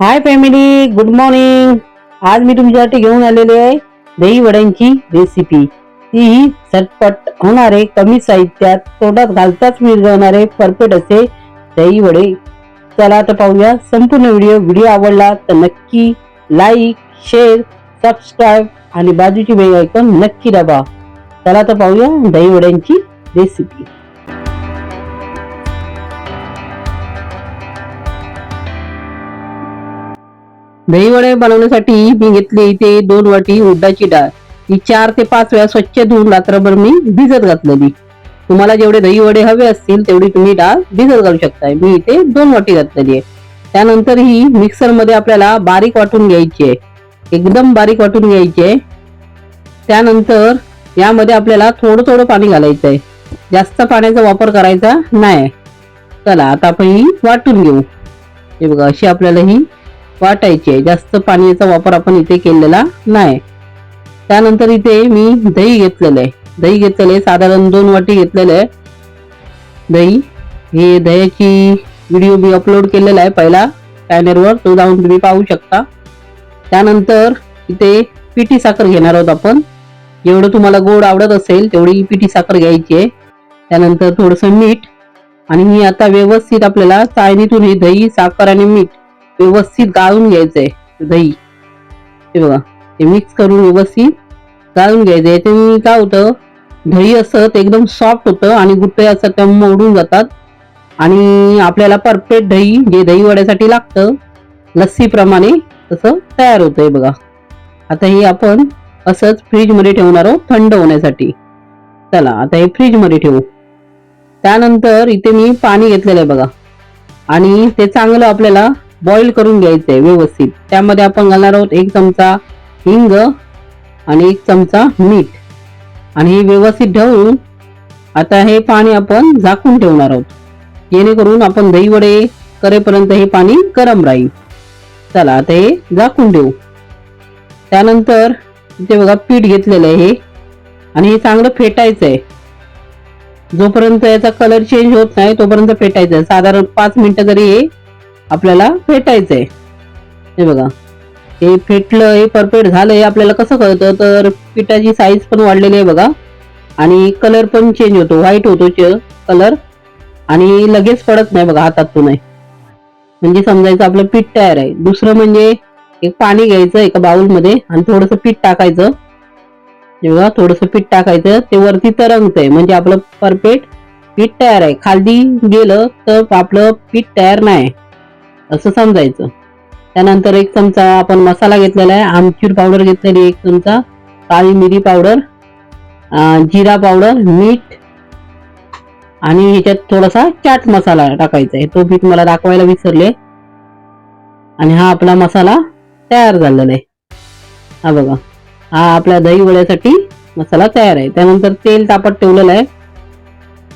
Hi family good morning आज मी तुमच्यासाठी घेऊन आलेले आहे दही वड्यांची रेसिपी तीही झटपट होणारे कमी साहित्यात तोंडात घालताच विरघळणारे परफेक्ट असे दही वडे. चला तर पाहूया संपूर्ण व्हिडिओ व्हिडिओ आवडला तर नक्की लाईक शेअर सबस्क्राईब आणि बाजूची बेल ऐकून नक्की दाबा. चला तर पाहूया दही वड्यांची रेसिपी दही वडे बनवण्यासाठी मी घेतली इथे दोन वाटी उड्डाची डाळ. ही चार ते पाच वेळा स्वच्छ धुवून रात्रभर मी भिजत घातलेली. तुम्हाला जेवढे दही वडे हवे असतील तेवढी तुम्ही डाळ भिजत घालू शकताय. मी इथे दोन वाटी घातलेली आहे. त्यानंतर ही मिक्सरमध्ये आपल्याला बारीक वाटून घ्यायची आहे. एकदम बारीक वाटून घ्यायची आहे. त्यानंतर यामध्ये आपल्याला थोडं थोडं पाणी घालायचं आहे. जास्त पाण्याचा वापर करायचा नाही. चला आता आपण ही वाटून घेऊ. हे बघा अशी आपल्याला ही वाटायची. आहे जास्त पाण्याचा वापर आपण इथे केलेला नाही. त्यानंतर इथे मी दही घेतलेलं आहे. दही घेतलेलं आहे. साधारण दोन वाटी घेतलेलं आहे. दही. हे दह्याची व्हिडिओ मी अपलोड केलेला आहे पहिला चॅनलवर तो जाऊन तुम्ही पाहू शकता. त्यानंतर इथे पिठी साखर घेणार आहोत आपण. जेवढं तुम्हाला गोड आवडत असेल तेवढी पिठी साखर घ्यायची आहे. त्यानंतर थोडंसं मीठ. आणि मी आता व्यवस्थित आपल्याला चाळणीतून हे दही साखर आणि मीठ व्यवस्थित गाळून घ्यायचंय दही. हे बघा ते मिक्स करून व्यवस्थित गाळून घ्यायचं याच्याने काय होतं दही असत एकदम सॉफ्ट होतं आणि गुट्टे असं त्या मोडून जातात. आणि आपल्याला परफेक्ट दही जे दही वड्यासाठी लागतं लस्सीप्रमाणे तसं तयार होतंय बघा. आता हे आपण असंच फ्रीजमध्ये ठेवणार आहोत थंड होण्यासाठी. चला आता हे फ्रीजमध्ये ठेवू. त्यानंतर इथे मी पाणी घेतलेलं आहे बघा. आणि ते चांगलं आपल्याला बॉईल करून घ्यायचं आहे व्यवस्थित. त्यामध्ये आपण घालणार आहोत एक चमचा हिंग आणि एक चमचा मीठ. आणि हे व्यवस्थित ठेवून आता हे पाणी आपण झाकून ठेवणार आहोत. जेणेकरून आपण दही वडे करेपर्यंत हे पाणी गरम राहील. चला आता हे झाकून ठेवू. त्यानंतर इथे बघा पीठ घेतलेलं आहे हे. आणि हे चांगलं फेटायचं आहे. जोपर्यंत याचा कलर चेंज होत नाही तोपर्यंत फेटायचं आहे. साधारण पाच मिनिटं तरी हे आपल्याला फेटायचंय हे बघा. हे फेटलं हे परफेक्ट झालं हे आपल्याला कसं कळतं? तर पिठाची साईज पण वाढलेली आहे बघा. आणि कलर पण चेंज होतो. व्हाईट होतो कलर आणि लगेच पडत नाही बघा हातातून आहे म्हणजे समजायचं आपलं पीठ तयार आहे. दुसरं म्हणजे एक पाणी घ्यायचं एका बाउलमध्ये आणि थोडंसं पीठ टाकायचं. हे बघा थोडंसं पीठ टाकायचं. ते वरती तरंगतंय. म्हणजे आपलं परफेक्ट पीठ तयार आहे. खाली गेलं तर आपलं पीठ तयार नाही. असं समजायचं. त्यानंतर एक चमचा आपण मसाला घेतलेला आहे. आमचूर पावडर घेतलेली एक चमचा. काळी मिरी पावडर जिरा पावडर मीठ आणि ह्याच्यात थोडासा चाट मसाला टाकायचा आहे. तो मी तुम्हाला दाखवायला विसरले. आणि हा आपला मसाला तयार झालेला आहे. हा बघा. हा आपल्या दही वड्यासाठी मसाला तयार आहे. त्यानंतर तेल तापत ठेवलेलं आहे.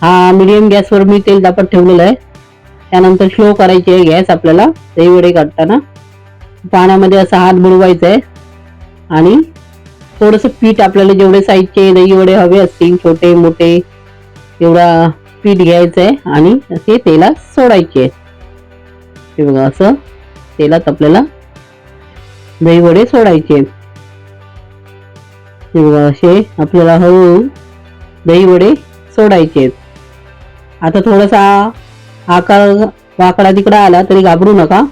हा मिडियम गॅसवर मी तेल तापत ठेवलेलं आहे. त्यानंतर स्लो करायची आहे गॅस आपल्याला. दही वडे काढताना. पाण्यामध्ये असा हात बुडवायचा आहे आणि थोडंसं पीठ आपल्याला जेवढे साईजचे दही वडे हवे असतील छोटे मोठे एवढा पीठ घ्यायचं आहे आणि ते तेलात सोडायचे आहेत हे बघा असं तेलात आपल्याला दही वडे सोडायचे आहेत हे बघा असे आपल्याला हळूहळू दही वडे सोडायचे आता थोडासा आकार वाकडा तिकडा आला तरी घाबरू नका.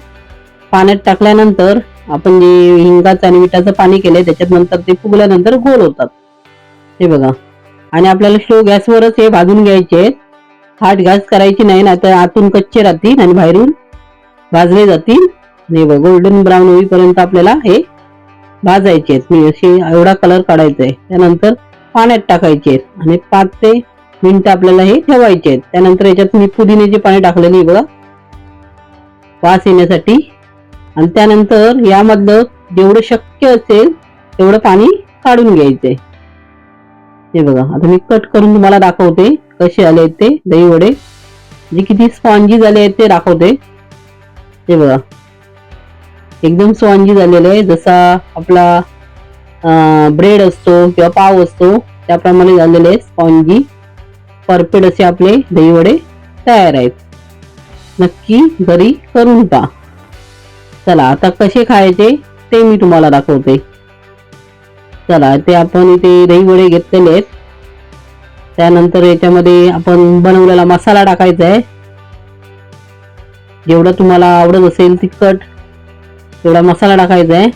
पाण्यात टाकल्यानंतर आपण जे हिंगाचं आणि विटाचं पाणी केलंय त्याच्यात नंतर ते फुगल्यानंतर गोल होतात. हे बघा. आणि आपल्याला स्लो गॅसवरच हे भाजून घ्यायचे आहेत. हाट गॅस करायची नाही ना तर आतून कच्चे राहतील आणि बाहेरून भाजले जातील. हे बघ गोल्डन ब्राऊन होईपर्यंत आपल्याला हे भाजायचे आहेत. मी असे एवढा कलर काढायचा आहे. त्यानंतर पाण्यात टाकायचे आहेत. आणि पाच ते मिनिटं आपल्याला हे ठेवायचे आहेत. त्यानंतर याच्यात मी पुदिन्याचे पाणी टाकलेली आहे बघा. वास येण्यासाठी. आणि त्यानंतर यामधलं जेवढं शक्य असेल तेवढं पाणी काढून घ्यायचंय हे बघा आता मी कट करून तुम्हाला दाखवते कसे आले आहेत ते दही वडे. जे किती स्पॉन्जी झाले आहेत ते दाखवते. हे बघा. एकदम स्पॉन्जी झालेले आहे. जसा आपला ब्रेड असतो किंवा पाव असतो त्याप्रमाणे झालेले आहे स्पॉन्जी. परफेक्ट असे आपले दहीवडे तयार आहेत. नक्की घरी करून पहा. चला आता कसे खायचे ते मी तुम्हाला दाखवते. चला ते आपण इथे दही वडे घेतलेले आहेत. त्यानंतर याच्यामध्ये आपण बनवलेला मसाला टाकायचा आहे. जेवढं तुम्हाला आवडत असेल तिखट तेवढा मसाला टाकायचा आहे.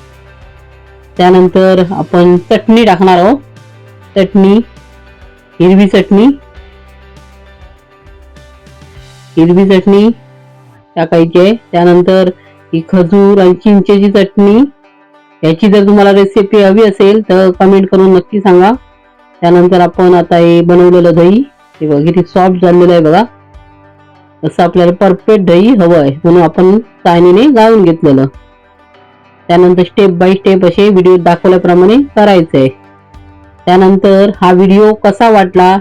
त्यानंतर आपण चटणी टाकणार आहोत. चटणी हिरवी चटणी हिरवी चटणी टाकायची आहे. त्यानंतर ही खजूर आणि चिंचेची चटणी. याची जर तुम्हाला रेसिपी हवी असेल तर कमेंट करून नक्की सांगा. त्यानंतर आपण आता हे बनवलेलं दही हे बघा किती सॉफ्ट झालेलं आहे बघा. असं आपल्याला परफेक्ट दही हवं आहे म्हणून आपण चायनीने गाळून घेतलेलं. त्यानंतर स्टेप बाय स्टेप असे व्हिडिओ दाखवल्याप्रमाणे करायचं आहे. त्यानंतर हा व्हिडिओ कसा वाटला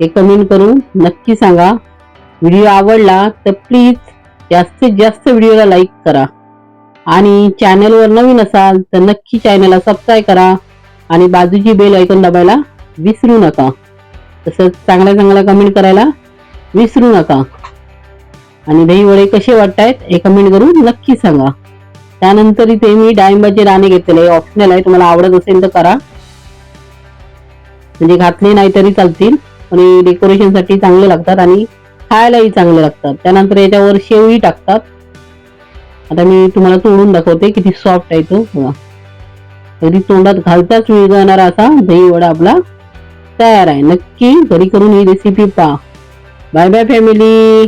हे कमेंट करून नक्की सांगा. व्हिडिओ आवडला तर प्लीज जास्तीत जास्त व्हिडिओला लाईक करा. आणि चॅनलवर नवीन असाल तर नक्की चॅनलला सबस्क्राईब करा आणि बाजूची बेल ऐकून दाबायला विसरू नका. तसंच चांगल्या चांगल्या कमेंट करायला विसरू नका. आणि दहीवडे कसे वाटतायत हे कमेंट करून नक्की सांगा. त्यानंतर इथे मी डाळिंबाचे दाणे घेतलेले ऑप्शनल आहे. तुम्हाला आवडत असेल तर करा. म्हणजे घातले नाही तरी चालतील. आणि डेकोरेशनसाठी चांगले लागतात. आणि खायलाही चांगले लागतात. त्यानंतर याच्यावर शेवही टाकतात. आता मी तुम्हाला तोडून दाखवते किती सॉफ्ट आहे तो. बघा. अगदी तोंडात घालताच विरघळणारा असा दही वडा आपला तयार आहे. नक्की घरी करून ही रेसिपी पहा. Bye bye family